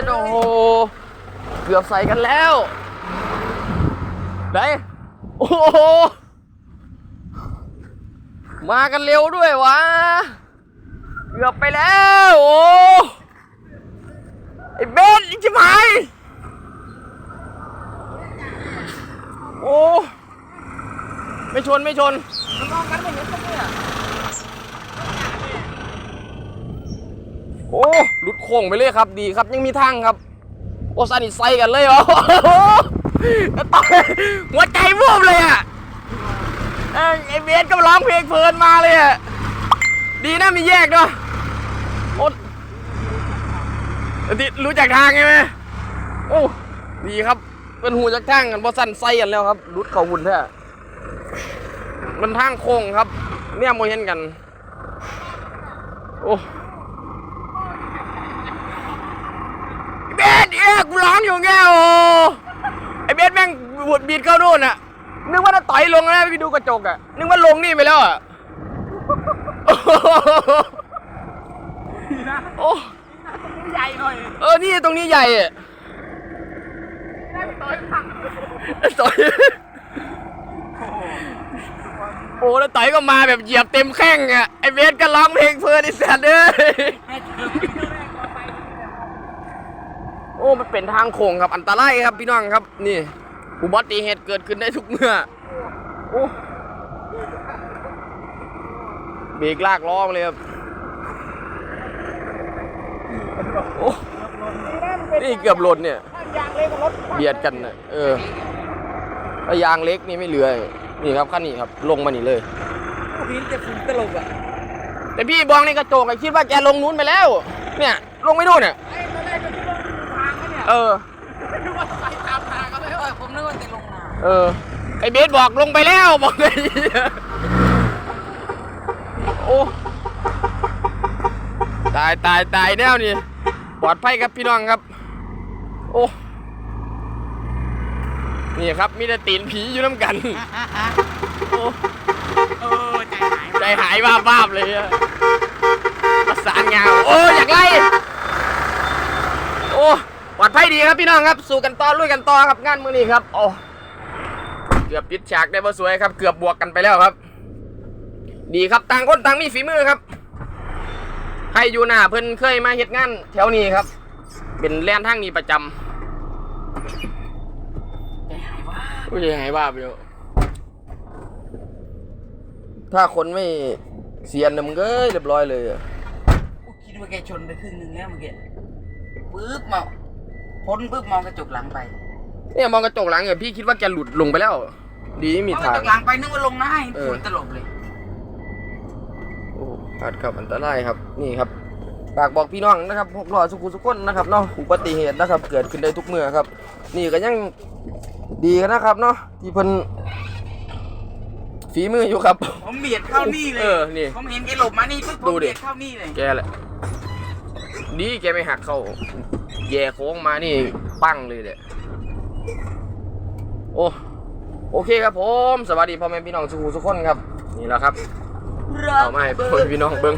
ดโอ้โหเกือบใส่กันแล้วไหนโอ้โหมากันเร็วด้วยวะเกือบไปแล้วโอ้ไอ้เบนจิ๋มหายโอ้ไม่ชนไม่ชนมองกันไม่เห็นกันเนี่ย โอ้หลุดโค้งไปเลยครับดีครับยังมีทางครับ โอ้สนิทไซกันเลยเหรอต่อยหัวใจวูบเลยอะเอ้ยไอเบสก็ร้องเพลงเพลินมาเลยอะดีนะมีแยกด้วยโอ้ดิรู้จักทางใช่ไหมโอ้ดีครับเป็นหูจักทางกันเพราะสั้นไซกันแล้วครับรุดเขาหุ่นแท้มันทางโค้งครับ เนี่ยโมเห็นกัน โอ้ เบ สเอ๊ะกูร้องอยู่ไงโอ้ไอเบสแม่งบดบีดเข้าโน่นอะนึกว่าจะต่อยลงแล้วพี่ดูกระจกอะนึกว่าลงนี่ไปแล้วอะโอ้โหโอ้ใหญ่หน่อยเออนี่ตรงนี้ใหญ่อะได้ต่อยผักต่อยโอ้แล้วต่อยก็มาแบบเหยียบเต็มแข้งอะไอเบสก็ร้องเพลงเพลินไอแซดเลย ให้เธอไม่เชื่อแม่ก่อนไป โอ้ มันเป็นทางโค้งครับ อันตรายครับพี่น้องครับ นี่อุบัติเหตุเกิดขึ้นได้ทุกเมื่อ โอ้เบรกลากล้อมาเลยครับ โอ้นี่เกือบหล่นเนี่ยถ้ายางเล็กกับรถเบียดกันนะเออแล้วยางเล็กนี่ไม่เหลือ นี่ครับขั้นนี้ครับ ลงมานี่เลยพี่จะฝุ่นตลบอะ แต่พี่บองในกระจกอะคิดว่าแกลงนู้นไปแล้ว เนี่ย ลงไม่นู่นเนี่ย เนี่ยเออ นึกว่าไปตามทางก็ไม่เออผมนึกว่าจะลงนาเออ ไอเบสบอกลงไปแล้วบอกเลยโอ้ ตายตายตายแนวนี่ปลอดภัยครับพี่น้องครับ โอ้ นี่ครับมีแต่ตีนผีอยู่น้ำกันโอ้เออใจหายใจหายบ้าบาบๆเลยอะประสานงานโอ้อยากไล่ โอ้ ปลอดภัยดีครับพี่น้องครับ สู้กันต่อลุยกันต่อครับงานมือนี้ครับโอ้เกือบปิดฉากได้บ่สวยครับ เกือบบวกกันไปแล้วครับ ดีครับต่างคนต่างมีฝีมือครับให้อยู่หน้าเพิ่นเคยมาเฮ็ดงานแถวนี้ครับ เป็นแลนทางนี้ประจำใจหายว่าอุ้ยหายบ้าไปแล้วถ้าคนไม่เสียนเนี่ยมึงก็เรียบร้อยเลยอะคิดว่าแกชนไปครึ่งหนึงแล้วเมื่อกี้ปึ๊บมา พ้นปึ๊บมองกระจกหลังไปเนี่ยมองกระจกหลังเนี่ยพี่คิดว่าแกหลุดลงไปแล้ว ดีไม่มีมองกทาระง จกหลังไปนึกว่าลงนะให้เออ ฝุ่นตลบเลย โอ้อาจขับอันตรายครับนี่ครับฝากบอกพี่น้องนะครับพวกรอสุขุสุขคนนะครับเนาะอุบัติเหตุนะครับ เกิดขึ้นได้ทุกเมื่อครับ นี่ก็ยังดีกันนะครับเนาะที่เพิ่นฝีมืออยู่ครับ ผมเบียดเข้านี่เลยเออนี่ ผมเห็นแกหลบมานี่ปึ๊บผมดูดิเบียดเข้านี่เลยแกแหละดีแกไม่หักเข้า แย่โค้งมานี่ปั้งเลยเด้โอ้โอเคครับผม สวัสดีพ่อแม่พี่น้องสุขุสุขคนครับ นี่แหละครับเอามาให้พ่อแม่พี่น้องเบิ่ง